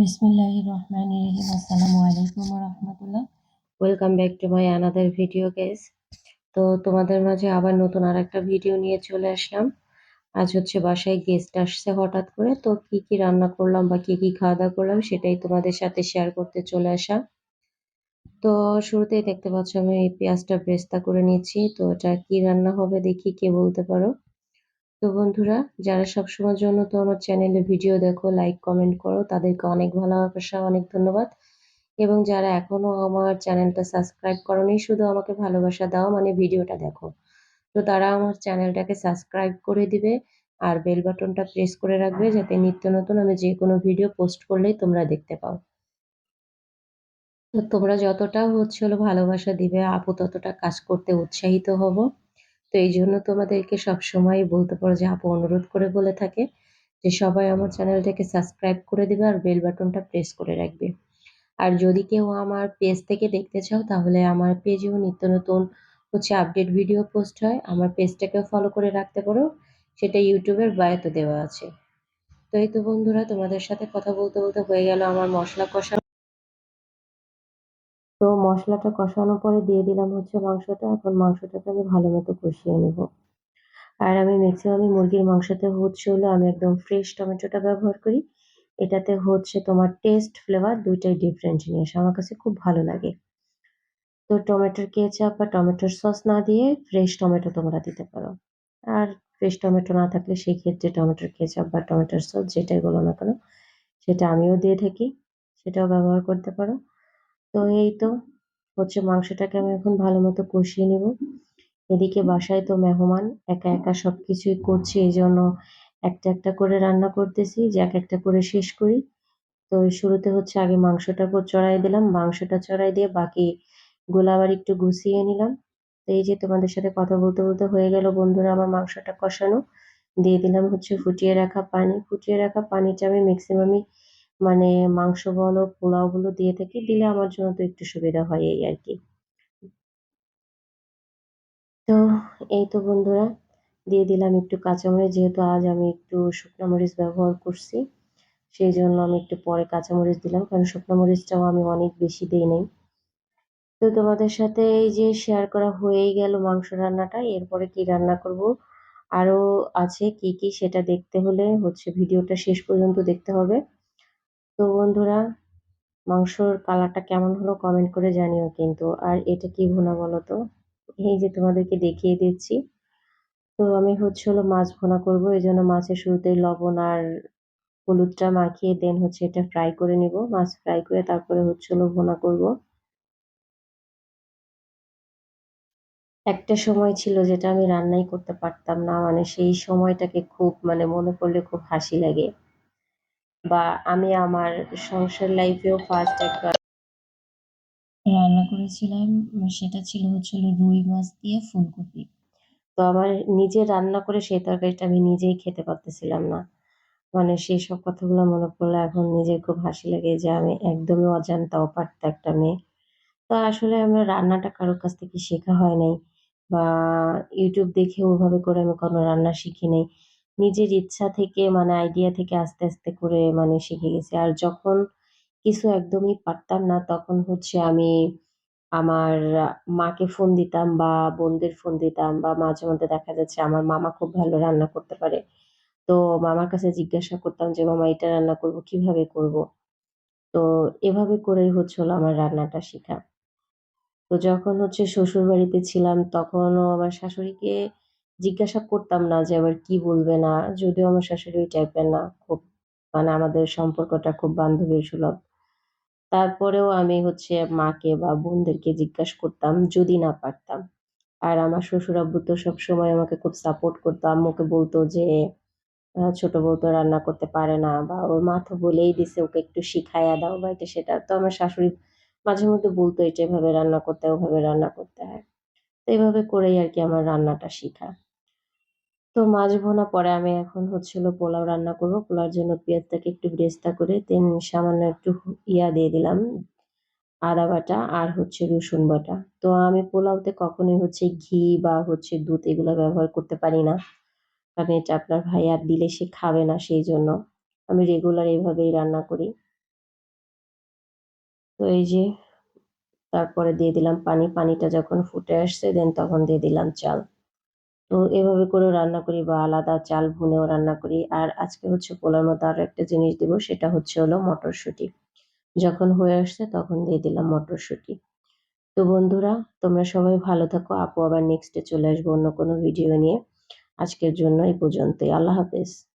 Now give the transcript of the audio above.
বিসমিল্লাহির রহমানির রহিম। আসসালামু আলাইকুম রহমতুল্লাহ। Welcome back to my another video guess তো তোমাদের মাঝে আবার নতুন আর একটা ভিডিও নিয়ে চলে আসলাম। আজ হচ্ছে বাসায় গেস্ট আসছে হঠাৎ করে। তো কি কি রান্না করলাম বা কি কি খাওয়া দাওয়া করলাম সেটাই তোমাদের সাথে শেয়ার করতে চলে আসা। তো শুরুতেই দেখতে পাচ্ছ আমি এই পেঁয়াজটা ব্রেস্তা করে নিচ্ছি। তো এটা কি রান্না হবে দেখি কে বলতে পারো। তো বন্ধুরা, যারা সবসময়ের জন্য তো আমার চ্যানেলে ভিডিও দেখো লাইক কমেন্ট করো, তাদেরকে অনেক ভালোবাসা অনেক ধন্যবাদ। এবং যারা এখনও আমার চ্যানেলটা সাবস্ক্রাইব করনি, শুধু আমাকে ভালোবাসা দাও মানে ভিডিওটা দেখো। তো তারা আমার চ্যানেলটাকে সাবস্ক্রাইব করে দিবে, আর বেল বাটনটা প্রেস করে রাখবে, যাতে নিত্য নতুন আমি যে কোনো ভিডিও পোস্ট করলেই তোমরা দেখতে পাও। তো তোমরা যতটা হচ্ছে হলো ভালোবাসা দিবে, আপু ততটা কাজ করতে উৎসাহিত হব। তো এই জন্য তোমাদেরকে সবসময় বলতে পারো যে আপু অনুরোধ করে বলে থাকে যে সবাই আমার চ্যানেলটাকে সাবস্ক্রাইব করে দিবে আর বেল বাটনটা প্রেস করে রাখবে। আর যদি কেউ আমার পেজ থেকে দেখতে চাও তাহলে আমার পেজেও নিত্য নতুন হচ্ছে আপডেট ভিডিও পোস্ট হয়। আমার পেজটাকেও ফলো করে রাখতে পারো। সেটা ইউটিউবের বায়োতে দেওয়া আছে। তো এই তো বন্ধুরা, তোমাদের সাথে কথা বলতে বলতে হয়ে গেল আমার মশলা কষা। তো মশলাটা কষানোর পরে দিয়ে দিলাম হচ্ছে মাংসটা। এখন মাংসটাকে আমি ভালো মতো কষিয়ে নেব। আর আমি ম্যাক্সিমামই মুরগির মাংসতে হচ্ছে হলো আমি একদম ফ্রেশ টমেটোটা ব্যবহার করি। এটাতে হচ্ছে তোমার টেস্ট ফ্লেভার দুইটাই ডিফারেন্ট জিনিস। আমার কাছে খুব ভালো লাগে। তো টমেটোর কেচাপ বা টমেটোর সস না দিয়ে ফ্রেশ টমেটো তোমরা দিতে পারো। আর ফ্রেশ টমেটো না থাকলে সেই ক্ষেত্রে টমেটোর কেচাপ বা টমেটোর সস যেটাই বলো না কেন, সেটা আমিও দিয়ে থাকি, সেটাও ব্যবহার করতে পারো। তো এই তো হচ্ছে মাংসটাকে আমি এখন ভালো মতো কষিয়ে নেব। এদিকে বাসায় তো মেহমান, একা একা সব কিছুই করছি, এই জন্য একটা একটা করে রান্না করতেছি, যে এক একটা করে শেষ করি। তো শুরুতে হচ্ছে আগে মাংসটা চড়াই দিলাম, মাংসটা চড়াই দিয়ে বাকি গুলো আবার একটু গুছিয়ে নিলাম। তো এই যে তোমাদের সাথে কথা বলতে বলতে হয়ে গেল বন্ধুরা আমার মাংসটা কষানো। দিয়ে দিলাম হচ্ছে ফুটিয়ে রাখা পানি। ফুটিয়ে রাখা পানিটা আমি ম্যাক্সিমামই মানে মাংস বলো, পোলাও বলো দিয়ে থাকি, দিলে আমার জন্য তো একটু সুবিধা হয় এই আর কি। তো এই তো বন্ধুরা, দিয়ে দিলাম একটু কাঁচামরিচ, যেহেতু আজ আমি একটু শুকনো মরিচ ব্যবহার করছি, সেই জন্য আমি একটু পরে কাঁচামরিচ দিলাম, কারণ শুকনো মরিচটাও আমি অনেক বেশি দিই নাই। তো তোমাদের সাথে এই যে শেয়ার করা হয়েই গেল মাংস রান্নাটা, এরপরে কি রান্না করব? আরও আছে কি কি সেটা দেখতে হলে হচ্ছে ভিডিওটা শেষ পর্যন্ত দেখতে হবে। তো বন্ধুরা, মাংসর কালারটা কেমন হলো কমেন্ট করে জানিও কিন্তু। আর এটা কি ভুনা বলো তো? এই যে তোমাদেরকে দেখিয়ে দিচ্ছি। তো আমি হচ্ছে হলো মাছ ভোনা করব, এই জন্য মাছের শুরুতেই লবণ আর হলুদটা মাখিয়ে দেন হচ্ছে এটা ফ্রাই করে নিব। মাছ ফ্রাই করে তারপরে হচ্ছে হলো ভুনা করব। একটা সময় ছিল যেটা আমি রান্নাই করতে পারতাম না মানে সেই সময়টাকে খুব মানে মনে পড়লে খুব হাসি লাগে। বা আমি আমার সংসার লাইফেও ফার্স্ট একবার রান্না করেছিলাম সেটা ছিল হচ্ছিল রুই মাছ দিয়ে ফুলকপি। তো আমার নিজে রান্না করে সেই তরকারিটা আমি নিজেই খেতে পারতেছিলাম না। মানে সেই সব কথাগুলো মনে পড়লে এখন নিজের খুব হাসি লাগে যে আমি একদমই অজান্তা অপারতা একটা মেয়ে। তো আসলে আমরা রান্নাটা কারোর কাছ থেকে শেখা হয় নাই বা ইউটিউব দেখে ওভাবে করে আমি কোনো রান্না শিখি নাই। নিজের ইচ্ছা থেকে মানে আইডিয়া থেকে আস্তে আস্তে করে মানে শিখে গেছি। আর যখন কিছু একদমই পারতাম না, তখন হচ্ছে আমি আমার মাকে ফোন দিতাম বা বোনদের ফোন দিতাম বা মাঝে মধ্যে দেখা যাচ্ছে আমার মামা খুব ভালো রান্না করতে পারে। তো মামার কাছে জিজ্ঞাসা করতাম যে, মামা, এটা রান্না করব, কীভাবে করব? তো এভাবে করেই হচ্ছে হলো আমার রান্নাটা শেখা। তো যখন হচ্ছে শ্বশুর বাড়িতে ছিলাম, তখনও আমার শাশুড়িকে জিজ্ঞাসা করতাম না যে আবার কি বলবে না, যদিও আমার শাশুড়ি ওই টাইপের না, খুব মানে আমাদের সম্পর্কটা খুব বান্ধবীর সুলভ। তারপরেও আমি হচ্ছে মাকে বা বোনদেরকে জিজ্ঞাসা করতাম, যদি না পারতাম। আর আমার শ্বশুর আব্বু তো সবসময় আমাকে খুব সাপোর্ট করতো, আম্মুকে বলতো যে ছোট বউ তো রান্না করতে পারে না। বা ওর মা তো বলেই দিছে, ওকে একটু শিখাইয়া দাও বা এটা সেটা। তো আমার শাশুড়ি মাঝে মধ্যে বলতো, এটা এভাবে রান্না করতে ওভাবে রান্না করতে হয়। তো এইভাবে করেই আর কি আমার রান্নাটা শিখা। তো মাছ ভোনা পরে আমি এখন হচ্ছিল পোলাও রান্না করব। পোলাওর জন্য পেঁয়াজটাকে একটু ব্রেস্তা করে দেন সামান্য একটু ইয়া দিয়ে দিলাম, আদা বাটা আর হচ্ছে রসুন বাটা। তো আমি পোলাওতে কখনোই হচ্ছে ঘি বা হচ্ছে দুধ এগুলো ব্যবহার করতে পারি না। কারণ এটা আপনার ভাই আর দিলে সে খাবে না সেই জন্য। আমি রেগুলার এইভাবেই রান্না করি। তো এই যে তারপরে দিয়ে দিলাম পানি, পানিটা যখন ফুটে আসছে দেন তখন দিয়ে দিলাম চাল। তো এভাবে করেও রান্না করি বা আলাদা চাল ভুনেও রান্না করি। আর আজকে হচ্ছে পোলার মতো আরও একটা জিনিস দিব, সেটা হচ্ছে হলো মটরশুঁটি। যখন হয়ে আসছে তখন দিয়ে দিলাম মটরশুঁটি। তো বন্ধুরা, তোমরা সবাই ভালো থাকো। আপু আবার নেক্সটে চলে আসব অন্য কোনো ভিডিও নিয়ে। আজকের জন্য এই পর্যন্তই। আল্লাহ হাফেজ।